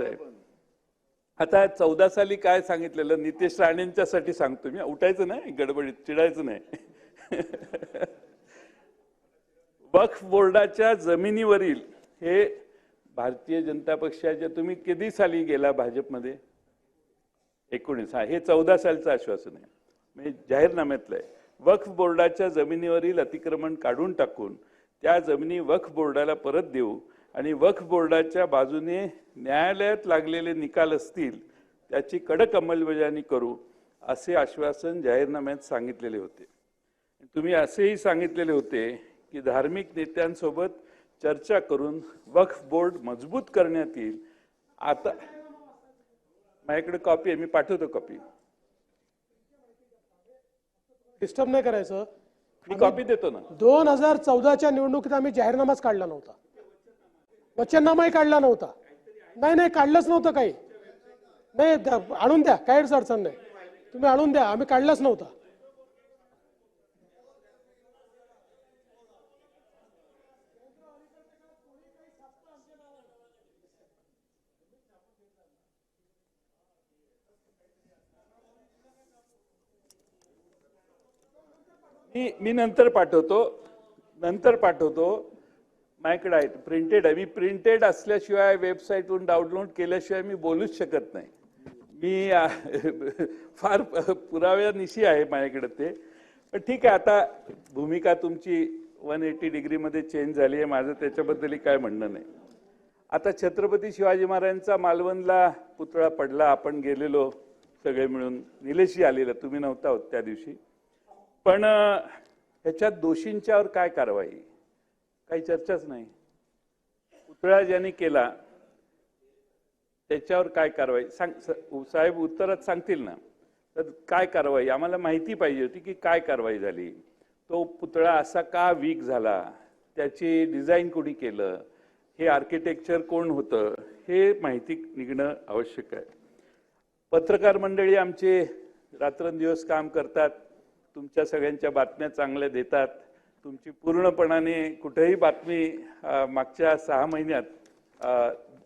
आहे आता चौदा साली काय सांगितलेलं? नितेश राणेंच्यासाठी सांगतो मी. उठायचं नाही गडबडीत चिडायचं नाही. वक्फ बोर्डाच्या जमिनीवरील हे भारतीय जनता पक्षाच्या तुम्ही किती साली गेला भाजपमध्ये? एकोणीस. हा हे चौदा सालचं आश्वासन आहे. म्हणजे जाहीरनाम्यातलं आहे. वक्फ बोर्डाच्या जमिनीवरील अतिक्रमण काढून टाकून त्या जमिनी वक्फ बोर्डाला परत देऊ. आणि वक्फ बोर्डाच्या बाजूने न्यायालयात लागलेले निकाल असतील त्याची कडक अंमलबजावणी करू असे आश्वासन जाहीरनाम्यात सांगितलेले होते. तुम्ही असेही सांगितलेले होते की धार्मिक नेत्यांसोबत चर्चा करून वक्फ बोर्ड मजबूत करण्यात येईल. आता माझ्याकडे कॉपी आहे मी पाठवतो कॉपी डिस्टर्ब नाही करायचं. मी कॉपी देतो ना. दोन हजार चौदाच्या निवडणुकीत आम्ही जाहीरनामाच काढला नव्हता. वचननामाही काढला नव्हता. नाही नाही काढलंच नव्हतं काही. नाही आणून द्या काहीच अडचण नाही. तुम्ही आणून द्या आम्ही काढलाच नव्हता. मी मी नंतर पाठवतो नंतर पाठवतो. माझ्याकडे आहेत. प्रिंटेड आहे. मी प्रिंटेड असल्याशिवाय वेबसाईटवरून डाउनलोड केल्याशिवाय मी बोलूच शकत नाही. मी फार पुराव्यानिशी आहे माझ्याकडे ते. पण ठीक आहे आता भूमिका तुमची वन एटी डिग्रीमध्ये चेंज झाली आहे. माझं त्याच्याबद्दलही काय म्हणणं नाही. आता छत्रपती शिवाजी महाराजांचा मालवणला पुतळा पडला. आपण गेलेलो सगळे मिळून. निलेशजी आलेला. तुम्ही नव्हता होत त्या दिवशी. पण ह्याच्यात दोषींच्यावर काय कारवाई? काही चर्चाच नाही. पुतळा ज्यांनी केला. त्याच्यावर काय कारवाई? सांग स- साहेब उत्तरात सांगतील ना. तर काय कारवाई? आम्हाला माहिती पाहिजे होती की काय कारवाई झाली. तो पुतळा असा का वीक झाला? त्याची डिझाईन कोणी केलं? हे आर्किटेक्चर कोण होतं? हे माहिती निघणं आवश्यक आहे. पत्रकार मंडळी आमचे रात्रंदिवस काम करतात. तुमच्या सगळ्यांच्या बातम्या चांगल्या देतात. तुमची पूर्णपणाने कुठेही बातमी मागच्या सहा महिन्यात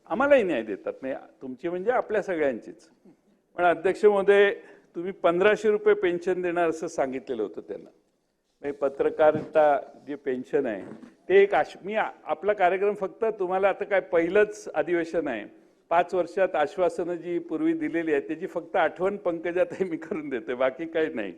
आम्हालाही न्याय देतात. नाही तुमची म्हणजे आपल्या सगळ्यांचीच. पण अध्यक्ष महोदय तुम्ही पंधराशे रुपये पेन्शन देणार असं सांगितलेलं होतं त्यांना. म्हणजे पत्रकारिता जे पेन्शन आहे ते एक आश मी आपला कार्यक्रम फक्त तुम्हाला आता काय पहिलंच अधिवेशन आहे. पाच वर्षात आश्वासनं जी पूर्वी दिलेली आहेत त्याची फक्त आठवण पंकजाताई मी करून देते बाकी काही नाही.